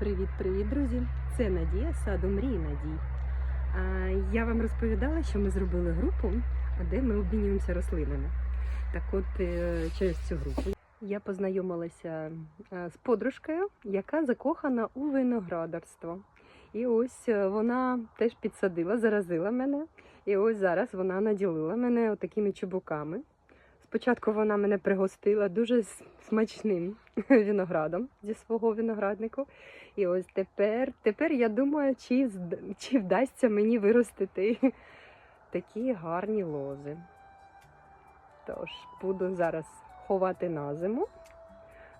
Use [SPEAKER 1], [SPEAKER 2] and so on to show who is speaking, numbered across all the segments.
[SPEAKER 1] Привіт-привіт, друзі! Це Надія саду мрії Надій. Я вам розповідала, що ми зробили групу, де ми обмінюємося рослинами. Так от, е, через цю групу я познайомилася е, з подружкою, яка закохана у виноградарство. І ось е, вона теж підсадила, заразила мене. І ось зараз вона наділила мене такими чубуками. Спочатку вона мене пригостила дуже смачним виноградом зі свого винограднику. І ось тепер, тепер я думаю, чи, чи вдасться мені виростити такі гарні лози. Тож, буду зараз ховати на зиму,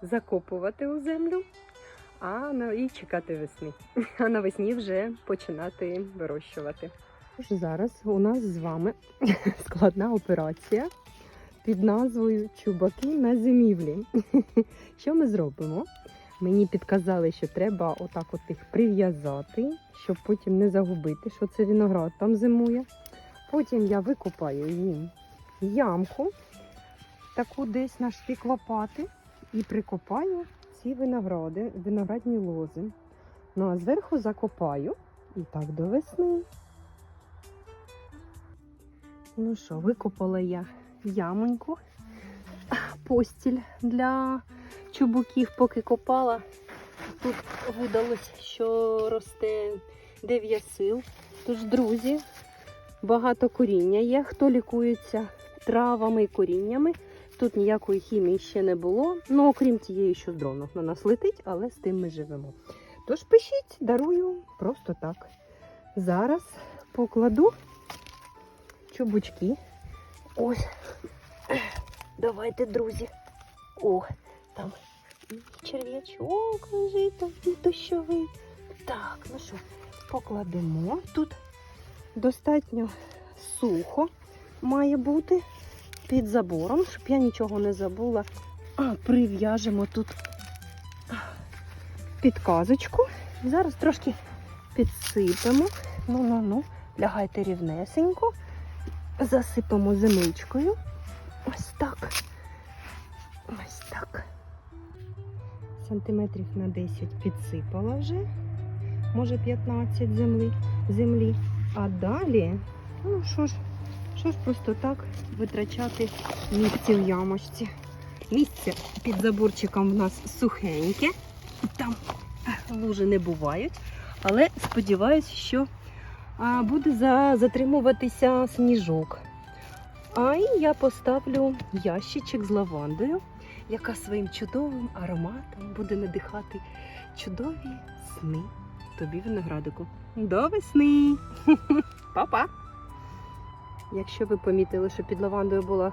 [SPEAKER 1] закопувати у землю, а на, і чекати весни. А навесні вже починати вирощувати. Зараз у нас з вами складна операція під назвою Чубаки на зимівлі. Що ми зробимо? Мені підказали, що треба отак от їх прив'язати, щоб потім не загубити, що це виноград там зимує. Потім я викопаю їм ямку, таку десь на штик лопати, і прикопаю ці виногради, виноградні лози. Ну а зверху закопаю і так до весни. Ну що, викопала я ямоньку, постіль для чубуків, поки копала. Тут видалось, що росте дев'ясил. Тож, друзі, багато коріння є. Хто лікується травами і коріннями. Тут ніякої хімії ще не було. Ну, окрім тієї, що з на нас летить, але з тим ми живемо. Тож пишіть, дарую просто так. Зараз покладу чубучки. Ось. Давайте, друзі. О, там черв'ячок лежить, там дощовий. Так, ну що, покладемо. Тут достатньо сухо має бути під забором, щоб я нічого не забула. А, прив'яжемо тут підказочку. Зараз трошки підсипемо. Ну-ну-ну, лягайте рівнесенько. Засипемо земличкою. Ось так. Ось так. Сантиметрів на 10 підсипала вже. Може 15 землі. землі. А далі, ну що ж, що ж просто так витрачати місце в ямочці. Місце під заборчиком в нас сухеньке. Там лужи не бувають. Але сподіваюся, що буде затримуватися сніжок. А і я поставлю ящичок з лавандою, яка своїм чудовим ароматом буде надихати чудові сни тобі виноградику. До весни! Па-па! Якщо ви помітили, що під лавандою була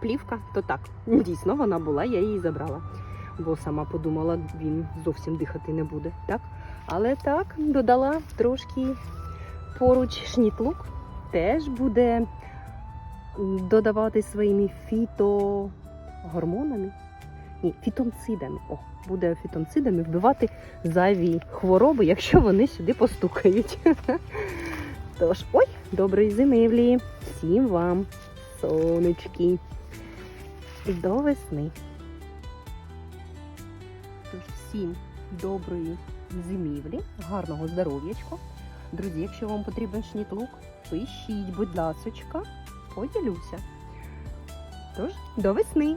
[SPEAKER 1] плівка, то так, дійсно вона була, я її забрала. Бо сама подумала, він зовсім дихати не буде. Так? Але так, додала трошки поруч шнітлук, теж буде додавати своїми фітогормонами. Ні, фітонцидами. О, буде фітонцидами вбивати зайві хвороби, якщо вони сюди постукають. Тож, ой, доброї зимівлі! Всім вам, сонечки! До весни! Тож, всім доброї зимівлі, гарного здоров'ячка. Друзі, якщо вам потрібен шнітлук, пишіть, будь ласочка, поділюся. Тож, до весни!